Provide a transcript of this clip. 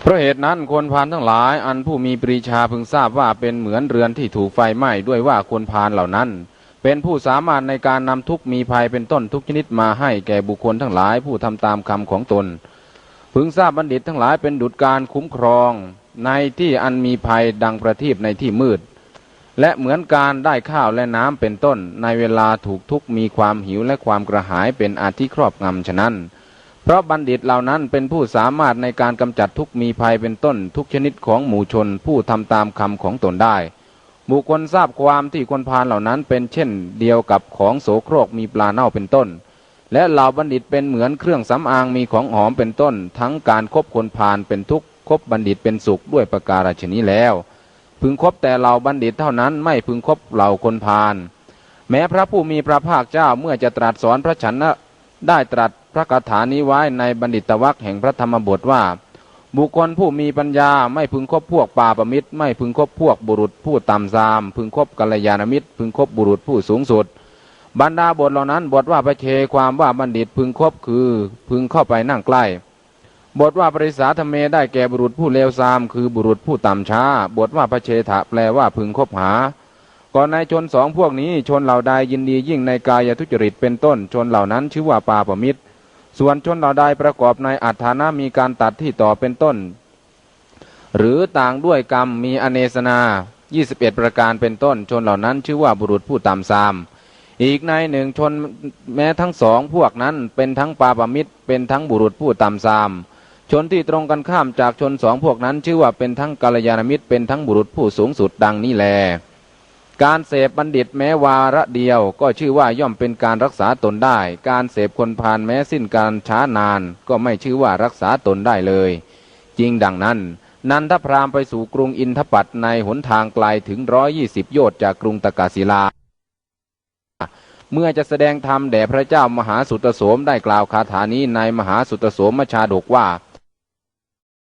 เพราะเหตุนั้นคนพาลทั้งหลาย อันผู้มีปรีชาพึงทราบว่าเป็นเหมือนเรือนที่ถูกไฟไหม้ด้วยว่าคนพาลเหล่านั้น เป็นผู้สามารถในการนำทุกมีภัยเป็นต้นทุกชนิดมาให้แก่บุคคลทั้งหลายผู้ทำตามคำของตน พึงทราบบัณฑิตทั้งหลายเป็นดุจการคุ้มครองในที่อันมีภัยดังประทีปในที่มืด และเหมือนการได้ข้าวและน้ำเป็นต้น ในเวลาถูกทุกมีความหิวและความกระหายเป็นอาทิครอบงำฉะนั้น เพราะบัณฑิตเหล่านั้นเป็นผู้สามารถในการกำจัดทุกมีภัยเป็นต้นทุกชนิดของหมู่ชนผู้ทำตามคำของตนได้ บุคคลทราบความที่คนพาลเหล่านั้นเป็นเช่นเดียวกับของโสโครกมีปลาเน่าเป็นต้น และเหล่าบัณฑิตเป็นเหมือนเครื่องสำอางมีของหอมเป็นต้น ทั้งการคบคนพาลเป็นทุกข์คบบัณฑิตเป็นสุขด้วยประการฉนี้แล้ว พึงคบแต่เหล่าบัณฑิตเท่านั้นไม่พึงคบเหล่าคนพาลแม้พระผู้มีพระภาคเจ้าเมื่อจะตรัสสอนพระชนะ ได้ตรัสพระคาถานี้ไว้ในบัณฑิตวรรคแห่งพระธรรมบทว่า บุคคลผู้มีปัญญาไม่พึงคบพวกป่าประมิตร ไม่พึงคบพวกบุรุษผู้ต่ำซาม พึงคบกัลยาณมิตร พึงคบบุรุษผู้สูงสุด บรรดาบทเหล่านั้นบทว่าพระเชความว่าบัณฑิตพึงคบคือ พึงเข้าไปนั่งใกล้ บทว่าปริสาธเมได้แก่บุรุษผู้เลวทราม คือบุรุษผู้ต่ำช้า บทว่าพระเชถะแปลว่าพึงคบหา ก่อนในชนสองพวกนี้ชนเหล่าใดยินดียิ่งในกายทุจริตเป็นต้นชนเหล่านั้นชื่อว่าปาปมิตร ส่วนชนเหล่าใดประกอบในอัฏฐานะมีการตัดที่ต่อเป็นต้น หรือต่างด้วยกรรมมีอเนสนา 21 ประการเป็นต้น ชนเหล่านั้นชื่อว่าบุรุษผู้ต่ำซามอีกในหนึ่งชนแม้ทั้งสองพวกนั้นเป็นทั้งปาปมิตร เป็นทั้งบุรุษผู้ต่ำซามชนที่ตรงกันข้ามจากชนสองพวกนั้น ชื่อว่าเป็นทั้งกัลยาณมิตรเป็นทั้งบุรุษผู้สูงสุดดังนี้แล การเสพบัณฑิตแม้วาระเดียว ก็ชื่อว่าย่อมเป็นการรักษาตนได้ การเสพคนพาลแม้สิ้นการช้านาน ก็ไม่ชื่อว่ารักษาตนได้เลย จริงดังนั้น นันทพรามไปสู่กรุงอินทปัตในหนทางไกลถึงร้อยี่สิบโยชน์จากกรุงตกาศิลา เมื่อจะแสดงธรรมแด่พระเจ้ามหาสุตโสมได้กล่าวคาถานี้ในมหาสุตโสมชาดกว่า